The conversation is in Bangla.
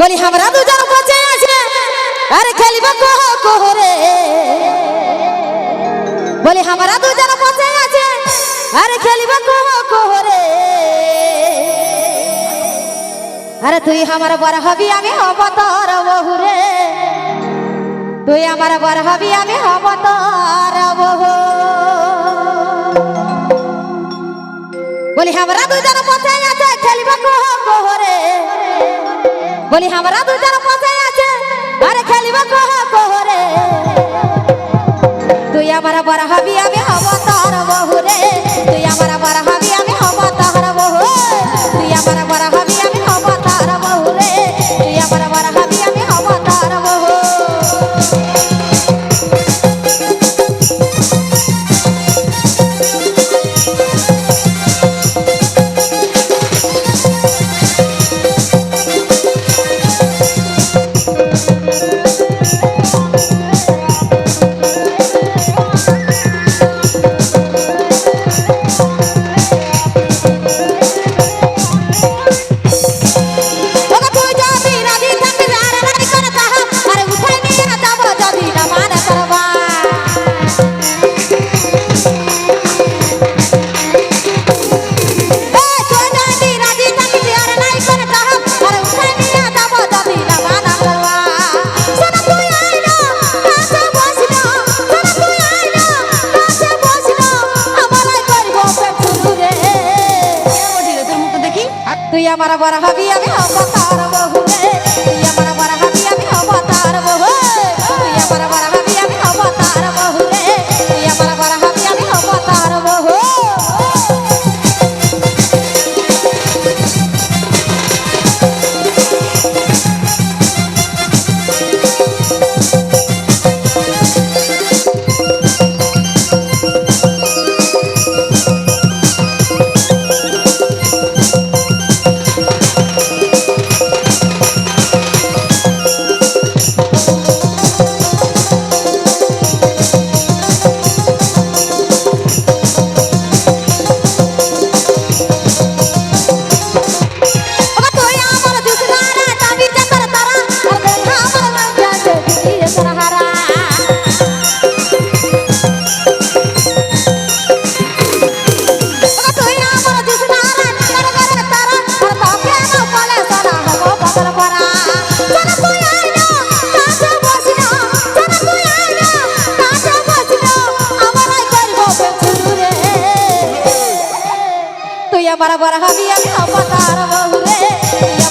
বলি, আমরা দুজন বসে আছে। আরে খেলিব কহ কহ রে? বলি, আমরা দুজন বসে আছে। আরে খেলিব কহ কহ রে? আরে, তুই আমার বড় হবি, আমি হব তোর বহু রে। তুই আমার বড় হবি, আমি হব তোর বহু বলি, আমরা দুজন পথে বলি, আমরা দুজন পথে আছে, আরে খেলিব কহ কহরে তুই আমার বড় হবি, আমি হব আমার বড় হবি আমি অবতার আবার বারহাবিয়া খাব তার বহুরে